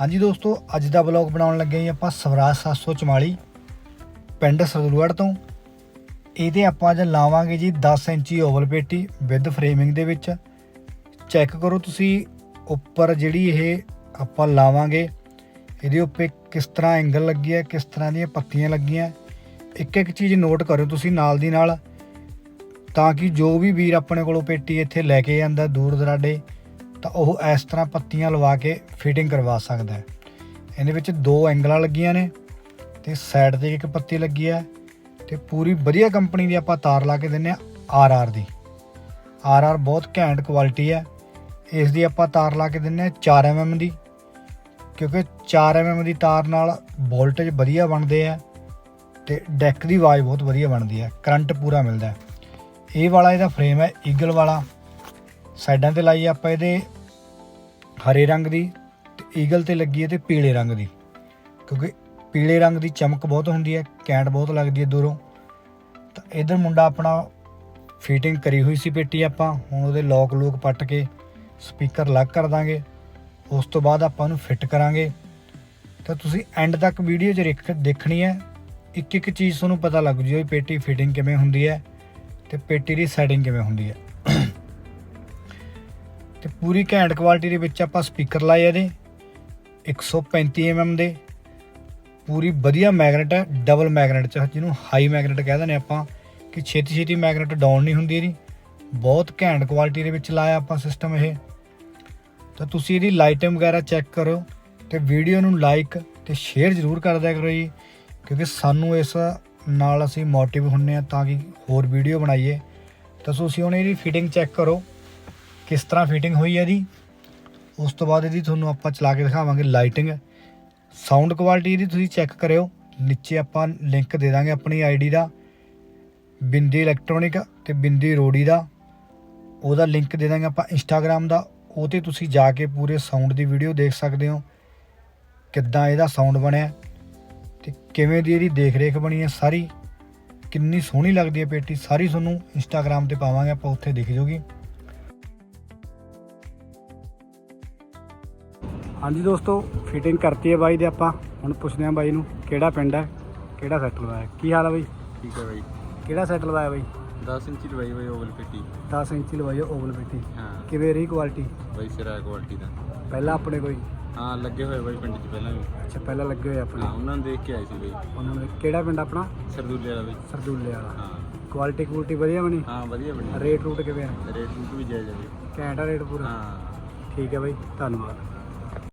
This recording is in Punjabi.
ਹਾਂਜੀ ਦੋਸਤੋ, ਅੱਜ ਦਾ ਵਲੌਗ ਬਣਾਉਣ ਲੱਗੇ ਹਾਂ ਜੀ ਆਪਾਂ ਸਵਰਾਜ 744 ਪਿੰਡ ਸਰਦੂਲਗੜ੍ਹ ਤੋਂ। ਇਹਦੇ ਆਪਾਂ ਅੱਜ ਲਾਵਾਂਗੇ ਜੀ 10 ਇੰਚੀ ਓਵਲ ਪੇਟੀ ਵਿਦ ਫਰੇਮਿੰਗ ਦੇ ਵਿੱਚ। ਚੈੱਕ ਕਰੋ ਤੁਸੀਂ ਉੱਪਰ ਜਿਹੜੀ ਇਹ ਆਪਾਂ ਲਾਵਾਂਗੇ, ਇਹਦੇ ਉੱਪਰ ਕਿਸ ਤਰ੍ਹਾਂ ਐਂਗਲ ਲੱਗੀ ਹੈ, ਕਿਸ ਤਰ੍ਹਾਂ ਦੀਆਂ ਪੱਤੀਆਂ ਲੱਗੀਆਂ। ਇੱਕ ਇੱਕ ਚੀਜ਼ ਨੋਟ ਕਰਿਓ ਤੁਸੀਂ ਨਾਲ ਦੀ ਨਾਲ, ਤਾਂ ਕਿ ਜੋ ਵੀ ਵੀਰ ਆਪਣੇ ਕੋਲੋਂ ਪੇਟੀ ਇੱਥੇ ਲੈ ਕੇ ਜਾਂਦਾ ਦੂਰ ਦਰਾਡੇ ਤਾਂ ਉਹ ਇਸ ਤਰ੍ਹਾਂ ਪੱਤੀਆਂ ਲਵਾ ਕੇ ਫਿਟਿੰਗ ਕਰਵਾ ਸਕਦਾ ਹੈ। ਇਹਦੇ ਵਿੱਚ ਦੋ ਐਂਗਲਾਂ ਲੱਗੀਆਂ ਨੇ ਤੇ ਸਾਈਡ ਤੇ ਇੱਕ ਪੱਤੀ ਲੱਗੀ ਹੈ ਤੇ ਪੂਰੀ ਵਧੀਆ ਕੰਪਨੀ ਦੀ ਆਪਾਂ ਤਾਰ ਲਾ ਕੇ ਦਿੰਨੇ ਆ ਆਰ ਆਰ ਦੀ। ਆਰ ਆਰ ਬਹੁਤ ਘੈਂਟ ਕੁਆਲਿਟੀ ਹੈ। ਇਸ ਦੀ ਆਪਾਂ ਤਾਰ ਲਾ ਕੇ ਦਿੰਨੇ ਆ 4 mm ਦੀ, ਕਿਉਂਕਿ 4 mm ਦੀ ਤਾਰ ਨਾਲ ਵੋਲਟੇਜ ਵਧੀਆ ਬਣਦੇ ਆ ਤੇ ਡੈਕ ਦੀ ਆਵਾਜ਼ ਬਹੁਤ ਵਧੀਆ ਬਣਦੀ ਹੈ। ਕਰੰਟ ਪੂਰਾ ਮਿਲਦਾ ਇਹ ਵਾਲਾ ਇਹਦਾ ਫਰੇਮ ਹੈ ਈਗਲ ਵਾਲਾ। ਸਾਈਡਾਂ ਤੇ ਲਾਈ ਆਪਾਂ ਇਹਦੇ ਹਰੇ ਰੰਗ ਦੀ ਤੇ ਈਗਲ ਤੇ ਲੱਗੀ ਹੈ ਤੇ ਪੀਲੇ ਰੰਗ ਦੀ। ਕਿਉਂਕਿ ਪੀਲੇ ਰੰਗ ਦੀ ਚਮਕ ਬਹੁਤ ਹੁੰਦੀ ਹੈ, ਕੈਂਟ ਬਹੁਤ ਲੱਗਦੀ ਹੈ ਦੂਰੋਂ। ਤਾਂ ਇਧਰ ਮੁੰਡਾ ਆਪਣਾ ਫਿਟਿੰਗ ਕਰੀ ਹੋਈ ਸੀ ਪੇਟੀ ਆਪਾਂ, ਹੁਣ ਉਹਦੇ ਲੋਕ ਲੂਕ ਪੱਟ ਕੇ ਸਪੀਕਰ ਲੱਗ ਕਰ ਦਾਂਗੇ। ਉਸ ਤੋਂ ਬਾਅਦ ਆਪਾਂ ਉਹਨੂੰ ਫਿੱਟ ਕਰਾਂਗੇ। ਤਾਂ ਤੁਸੀਂ ਐਂਡ ਤੱਕ ਵੀਡੀਓ 'ਚ ਰਿਖ- ਦੇਖਣੀ ਹੈ। ਇੱਕ ਇੱਕ ਚੀਜ਼ ਤੁਹਾਨੂੰ ਪਤਾ ਲੱਗ ਜੂ ਵੀ ਪੇਟੀ ਫਿਟਿੰਗ ਕਿਵੇਂ ਹੁੰਦੀ ਹੈ ਤੇ ਪੇਟੀ ਦੀ ਸੈਟਿੰਗ ਕਿਵੇਂ ਹੁੰਦੀ ਹੈ। ਪੂਰੀ ਘੈਂਟ ਕੁਆਲਿਟੀ ਦੇ ਵਿੱਚ ਆਪਾਂ ਸਪੀਕਰ ਲਾਏ ਇਹਦੇ। 135 mm ਦੇ। ਪੂਰੀ ਵਧੀਆ ਮੈਗਨੇਟ ਹੈ ਡਬਲ ਮੈਗਨੇਟ ਚ, ਜਿਹਨੂੰ ਹਾਈ ਮੈਗਨੇਟ ਕਹਿ ਦਿੰਦੇ ਆਪਾਂ। ਕਿ ਛੇਤੀ ਛੇਤੀ ਮੈਗਨੇਟ ਡਾਊਨ ਨਹੀਂ ਹੁੰਦੀ ਇਹਦੀ। ਬਹੁਤ ਘੈਂਟ ਕੁਆਲਿਟੀ ਦੇ ਵਿੱਚ ਲਾਇਆ ਆਪਾਂ ਸਿਸਟਮ ਇਹ। ਤਾਂ ਤੁਸੀਂ ਇਹਦੀ ਲਾਈਟਿੰਗ ਵਗੈਰਾ ਚੈੱਕ ਕਰੋ ਤੇ ਵੀਡੀਓ ਨੂੰ ਲਾਈਕ ਤੇ ਸ਼ੇਅਰ ਜ਼ਰੂਰ ਕਰ ਦਿਆ ਕਰੋ ਜੀ। ਕਿਉਂਕਿ ਸਾਨੂੰ ਇਸ ਨਾਲ ਅਸੀਂ ਮੋਟਿਵ ਹੁੰਨੇ ਆ ਤਾਂ ਕਿ ਹੋਰ ਵੀਡੀਓ ਬਣਾਈਏ। ਤਾਂ ਤੁਸੀਂ ਹੁਣ ਇਹਦੀ ਫਿਟਿੰਗ ਚੈੱਕ ਕਰੋ। ਕਿਸ ਤਰ੍ਹਾਂ ਫਿਟਿੰਗ ਹੋਈ ਹੈ ਇਹਦੀ? ਉਸ ਤੋਂ ਬਾਅਦ ਇਹਦੀ ਤੁਹਾਨੂੰ ਆਪਾਂ ਚਲਾ ਕੇ ਦਿਖਾਵਾਂਗੇ ਲਾਈਟਿੰਗ ਸਾਊਂਡ ਕੁਆਲਿਟੀ ਇਹਦੀ ਤੁਸੀਂ ਚੈੱਕ ਕਰਿਓ। ਨੀਚੇ ਆਪਾਂ ਲਿੰਕ ਦੇ ਦਾਂਗੇ ਆਪਣੀ ਆਈਡੀ ਦਾ। ਬਿੰਦੀ ਇਲੈਕਟ੍ਰੋਨਿਕ ਤੇ ਬਿੰਦੀ ਰੋੜੀ ਦਾ। ਉਹਦਾ ਲਿੰਕ ਦੇ ਦਾਂਗੇ ਆਪਾਂ ਇੰਸਟਾਗ੍ਰam ਦਾ। ਉਹ ਤੇ ਤੁਸੀਂ ਜਾ ਕੇ ਪੂਰੇ ਸਾਊਂਡ ਦੀ ਵੀਡੀਓ ਦੇਖ ਸਕਦੇ ਹੋ। ਕਿੱਦਾਂ ਇਹਦਾ ਸਾਊਂਡ ਬਣਿਆ। ਤੇ ਕਿਵੇਂ ਦੀ ਇਹਦੀ ਦੇਖ ਰੇਖ ਬਣੀ ਹੈ ਸਾਰੀ। ਕਿੰਨੀ ਸੋਹਣੀ ਲੱਗਦੀ ਹੈ ਪੇਟੀ। ਸਾਰੀ ਤੁਹਾਨੂੰ ਇੰਸਟਾਗ੍ਰam ਤੇ ਪਾਵਾਂਗੇ ਆਪਾਂ, ਉੱਥੇ ਦਿਖ ਜੂਗੀ। ਹਾਂਜੀ ਦੋਸਤੋ ਫਿਟਿੰਗ ਕਰਤੀ ਹੈ ਬਾਈ ਦੇ ਆਪਾਂ। ਹੁਣ ਪੁੱਛਦੇ ਹਾਂ ਬਾਈ ਨੂੰ ਕਿਹੜਾ ਪਿੰਡ ਹੈ ਕਿਹੜਾ ਸੈਟ ਲਵਾਇਆ ਕੀ ਹਾਲ ਹੈ ਬਾਈ? ਠੀਕ ਹੈ ਬਾਈ। ਕਿਹੜਾ ਸੈਟ ਲਵਾਇਆ ਬਾਈ? 10 ਇੰਚੀ ਲਵਾਈ ਬਾਈ ਓਵਲ ਪੇਟੀ। 10 ਇੰਚੀ ਲਵਾਈ ਓਵਲ ਪੇਟੀ। ਹਾਂ। ਕਿਵੇਂ ਰਹੀ ਕੁਆਲਿਟੀ ਬਾਈ ਸਿਰਾ ਕੁਆਲਿਟੀ ਦਾ। ਪਹਿਲਾਂ ਆਪਣੇ ਕੋਈ? ਹਾਂ ਲੱਗੇ ਹੋਏ ਬਾਈ ਪਿੰਡ 'ਚ ਪਹਿਲਾਂ ਵੀ। ਅੱਛਾ ਪਹਿਲਾਂ ਲੱਗੇ ਹੋਏ ਆਪਣੇ। ਹਾਂ ਉਹਨਾਂ ਨੂੰ ਦੇਖ ਕੇ ਆਏ ਸੀ ਬਾਈ। ਉਹਨਾਂ ਨੇ ਕਿਹੜਾ ਪਿੰਡ ਆਪਣਾ? ਸਰਦੂਲੇ ਵਾਲਾ ਬਾਈ। ਸਰਦੂਲੇ ਵਾਲਾ। ਹਾਂ। ਕੁਆਲਿਟੀ ਕੁਆਲਿਟੀ ਵਧੀਆ ਬਣੀ? ਹਾਂ ਵਧੀਆ ਬਣੀ। ਰੇਟ ਰੂਟ ਕਿਵੇਂ ਆ? ਰੇਟ ਰੂਟ ਵੀ ਜਾਇਜ਼ ਹੈ ਬਾਈ। ਘੈਂਟ ਰੇਟ ਪੂਰਾ? ਹਾਂ। ਠੀਕ ਹੈ ਬਾਈ ਧੰਨਵਾਦ।